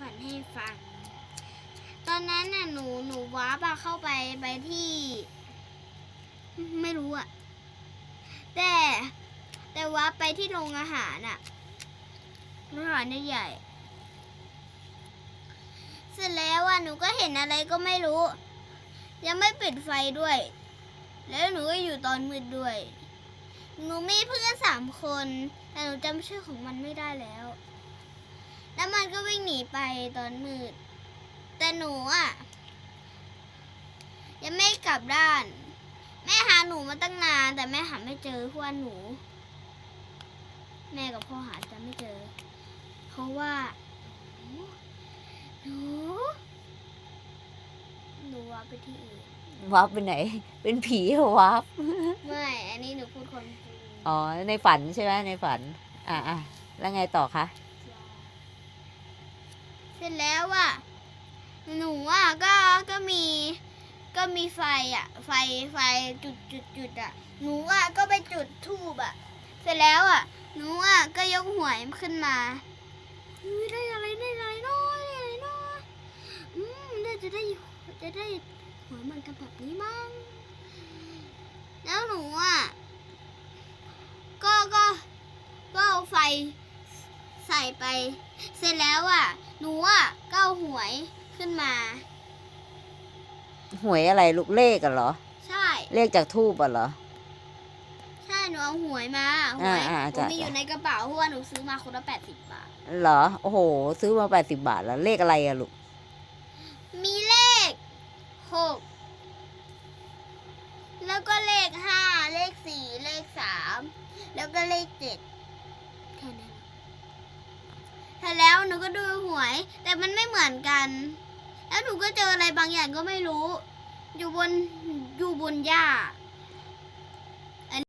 ฝันให้ฟัง ตอนนั้นน่ะหนูหนูว้าร์ปอเข้าไปไปที่ ไม่รู้อะแต่แต่ว้าไปที่โรงอาหารอะโรงอาหารใหญ่เสร็จแล้วอะหนูก็เห็นอะไรก็ไม่รู้ ยังไม่ปิดไฟด้วย แล้วหนูก็อยู่ตอนมืดด้วย หนูมีเพื่อนสามคน แต่หนูจำชื่อของมันไม่ได้แล้ว วมันก็วิ่งหนีไปตอนมืด แต่หนูอะ ยังไม่กลับด้าน แม่หาหนูมาตั้งนาน แต่แม่หาไม่เจอเพราะว่าหนู แม่กับพ่อหาจะไม่เจอ เพราะว่า หนู หนูว่าไปที่อื่นวับไปไหน เป็นผีเหรอวับไม่ อันนี้หนูพูดคนจริงอ๋อ ในฝันใช่ไหมในฝัน อะอะแล้วไงต่อคะ เสร็จแล้วอะหนูอะก็ก็มีก็มีไฟอะ ไฟไฟจุดจุดจุดอะ หนูอะก็ไปจุดทูบอะ เสร็จแล้วอะ หนูอะก็ยกหวยขึ้นมาได้อะไรได้อะไรน้อยได้อะไรน้อยอืมได้จะได้จะได้หวยเหมันกันแบบนี้มั้งแล้วหนูอะก็ก็ก็เอาไฟ ใส่ไป เสร็จแล้วอะ หนูอะก็เอาหวยขึ้นมา หวยอะไรลูกเลขกันเหรอ ใช่ เลขจากทูบอะเหรอ ใช่ หนูเอาหวยมาหอ่าวยอ่าหนูจ้ะมีอยู่ในกระเป๋าเพราะว่าหนูซื้อมาคนละแปดสิบบาท เหรอ โอ้โห ซื้อมาแปดสิบาทแล้ว เลขอะไรอะลูก มีเลขหกแล้วก็เลขห้าเลขสี่เลขสามแล้วก็เลขเจ็ดแค่นั้น แต่แล้วหนูก็ดูหวย แต่มันไม่เหมือนกัน แล้วหนูก็เจออะไรบางอย่างก็ไม่รู้ อยู่บนอยู่บนหญ้า